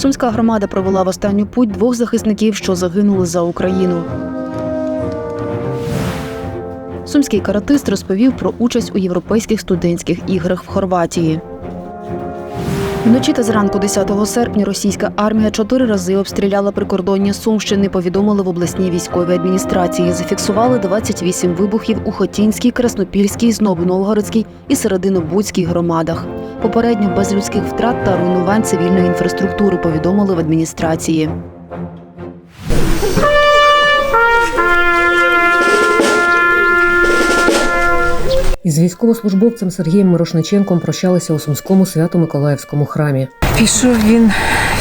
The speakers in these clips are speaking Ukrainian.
Сумська громада провела в останню путь двох захисників, що загинули за Україну. Сумський каратист розповів про участь у європейських студентських іграх в Хорватії. Вночі та зранку 10 серпня російська армія чотири рази обстріляла прикордонні Сумщини. Повідомили в обласній військовій адміністрації. Зафіксували 28 вибухів у Хотінській, Краснопільській, Новгородській і Серединобудській громадах. Попередньо без людських втрат та руйнувань цивільної інфраструктури повідомили в адміністрації. Із військовослужбовцем Сергієм Мирошниченком прощалися у Сумському свято-миколаївському храмі. Пішов він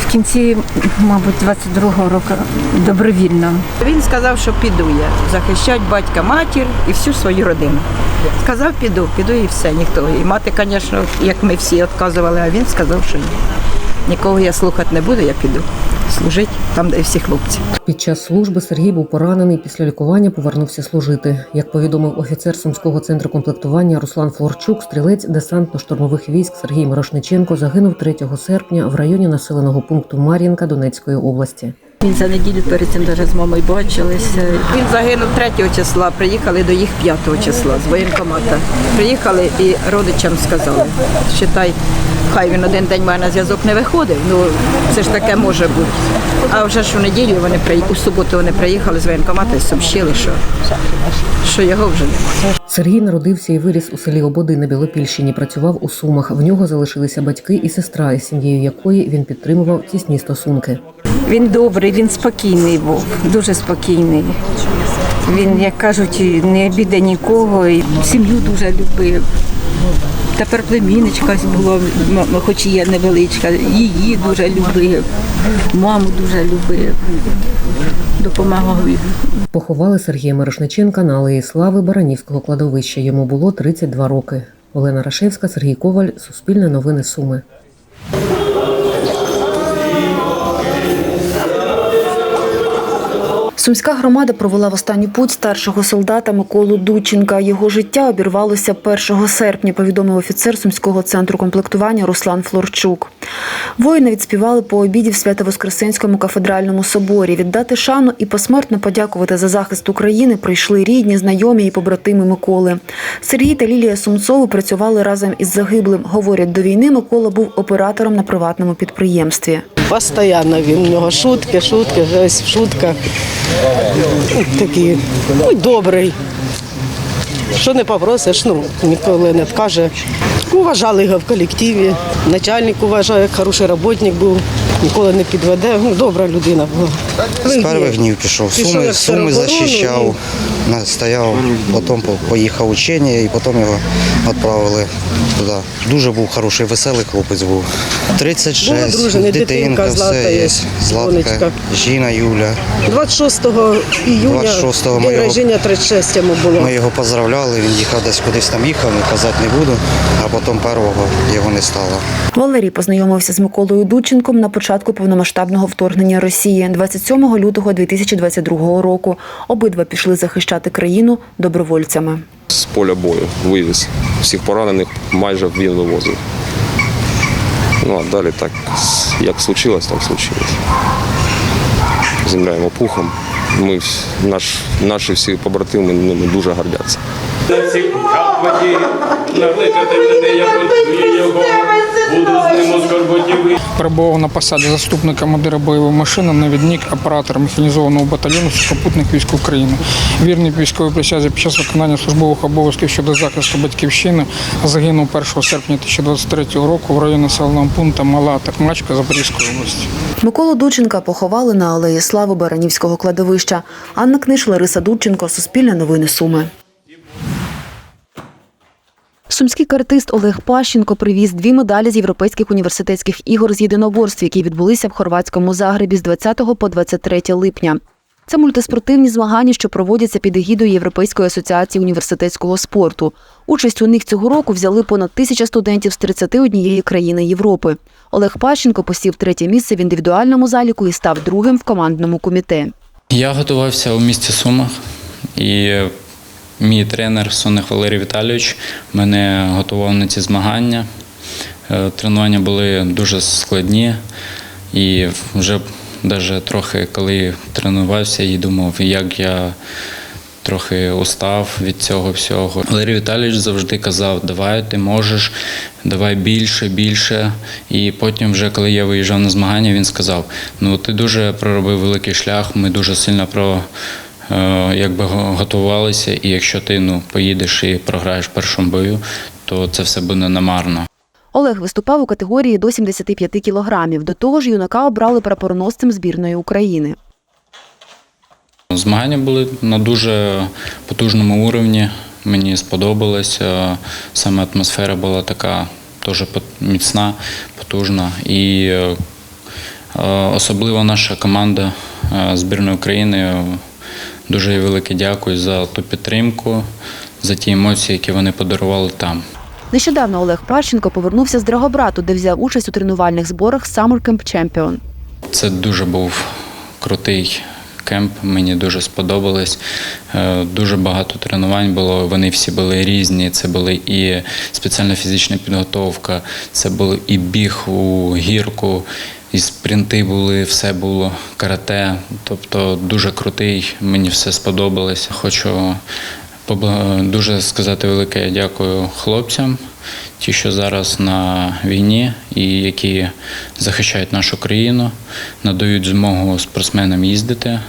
в кінці, мабуть, 22-го року добровільно. Він сказав, що піду я захищати батька, матір і всю свою родину. Сказав, піду, піду і все, ніхто. І мати, звісно, як ми всі відказували, а він сказав, що ні. Нікого я слухати не буду, я піду. Служити там, де і всі хлопці. Під час служби Сергій був поранений. Після лікування повернувся служити. Як повідомив офіцер Сумського центру комплектування Руслан Флорчук, стрілець десантно-штурмових військ Сергій Мирошниченко загинув 3 серпня в районі населеного пункту Мар'їнка Донецької області. Він за неділю перед цим навіть з мамою бачилися. Він загинув 3 числа, приїхали до їх 5 числа з воєнкомата. Приїхали і родичам сказали, считай, хай він один день має на зв'язок не виходив, ну це ж таке може бути. А вже ж у неділю вони при- у суботу вони приїхали з воєнкомата і сообщили, що, що його вже немає. Сергій народився і виріс у селі Ободи на Білопільщині. Працював у Сумах. В нього залишилися батьки і сестра, із сім'єю якої він підтримував тісні стосунки. Він добрий, він спокійний був, дуже спокійний. Він, як кажуть, не обіде нікого, і сім'ю дуже любив. Тепер племінничка була, хоч і є невеличка, її дуже любив, маму дуже любив, допомагав. Поховали Сергія Мирошниченка на алеї Слави Баранівського кладовища. Йому було 32 роки. Олена Рашевська, Сергій Коваль, Суспільне новини Суми. Сумська громада провела в останню путь старшого солдата Миколу Дученка. Його життя обірвалося 1 серпня, повідомив офіцер Сумського центру комплектування Руслан Флорчук. Воїни відспівали по обіді в Свято-Воскресенському кафедральному соборі. Віддати шану і посмертно подякувати за захист України прийшли рідні, знайомі і побратими Миколи. Сергій та Лілія Сумцови працювали разом із загиблим. Говорять, до війни Микола був оператором на приватному підприємстві. Постоянно він у нього шутки, шутки, весь в шутках. Ну, Такий ну, добрий. Що не попросиш, ну ніколи не вкаже. Уважали його в колективі. Начальник уважає, хороший роботник був, ніколи не підведе. Ну, добра людина була. З перших днів пішов. Пішов Суми, як суми тероборону, захищав, стояв, потім по- поїхав учення і потім його відправили туди. Дуже був хороший, веселий хлопець був. 36, Був одружений, дитинка дитинка, Злата все є, є. Златка, донечка. Жіна Юля. 26 іюня 26-го день його- рождення 36 йому було. Ми його поздравляли, він їхав десь кудись там їхав, ну, казати не буду, а потім первого його не стало. Валерій познайомився з Миколою Дудченком на початку повномасштабного вторгнення Росії 27 лютого 2022 року. Обидва пішли захищати країну добровольцями. з поля бою вивіз. Всіх поранених майже він вивозив. Ну а далі так, як случилось, так случилось. Земля йому пухом. Ми, наш, наші всі побратими ними дуже гордяться. Як воді, накликати мене, я його, буду з ним у скорботі ви. Перебував на посаді заступника командира бойової машини, навідник, оператор механізованого батальйону сухопутних військ України. Вірний військовій присязі під час виконання службових обов'язків щодо захисту батьківщини загинув 1 серпня 2023 року в районі населеного пункту Мала Такмачка Запорізької області. Миколу Дудченка поховали на алеї Слави Баранівського кладовища. Анна Книж, Лариса Дудченко, Суспільне новини Суми. Сумський каратист Олег Пащенко привіз дві медалі з європейських університетських ігор з єдиноборств, які відбулися в хорватському Загребі з 20 по 23 липня. Це мультиспортивні змагання, що проводяться під егідою Європейської асоціації університетського спорту. Участь у них цього року взяли понад тисяча студентів з 31 країни Європи. Олег Пащенко посів третє місце в індивідуальному заліку і став другим в командному комітеті. Я готувався у місті Сумах, і мій тренер Сонних Валерій Віталійович мене готував на ці змагання. Е, Тренування були дуже складні. І вже навіть трохи, коли тренувався і думав, як я трохи устав від цього всього. Валерій Віталійович завжди казав: давай, ти можеш, давай більше, більше. І потім, вже коли я виїжджав на змагання, він сказав: ну ти дуже проробив великий шлях, ми дуже сильно про. Е, Якби го- готувалися, і якщо ти ну поїдеш і програєш в першому бою, то це все буде намарно. Олег виступав у категорії до 75 кілограмів. До того ж, юнака обрали прапороносцем збірної України. Змагання були на дуже потужному уровні. Мені сподобалось. е, Саме атмосфера була така дуже міцна, потужна. І е, особливо наша команда збірної України. Дуже велике дякую за ту підтримку, за ті емоції, які вони подарували там. Нещодавно Олег Парченко повернувся з Драгобрату, де взяв участь у тренувальних зборах Summer Camp Champion. Це дуже був крутий кемп, мені дуже сподобалось. Е, Дуже багато тренувань було. Вони всі були різні. Це були і спеціальна фізична підготовка, це було і біг у гірку, і спринти були, все було карате. Тобто дуже крутий, мені все сподобалось. Хочу дуже сказати велике дякую хлопцям, ті, що зараз на війні і які захищають нашу країну, надають змогу спортсменам їздити.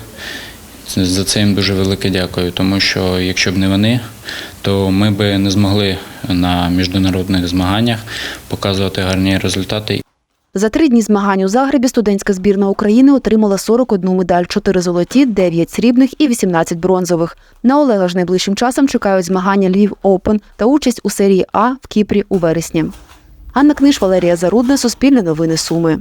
За це їм дуже велике дякую, тому що якщо б не вони, то ми б не змогли на міжнародних змаганнях показувати гарні результати. За три дні змагань у Загребі студентська збірна України отримала 41 медаль, 4 золоті, 9 срібних і 18 бронзових. На Олега ж найближчим часом чекають змагання Львів Оупен та участь у серії А в Кіпрі у вересні. Анна Книж, Валерія Зарудна, Суспільне новини Суми.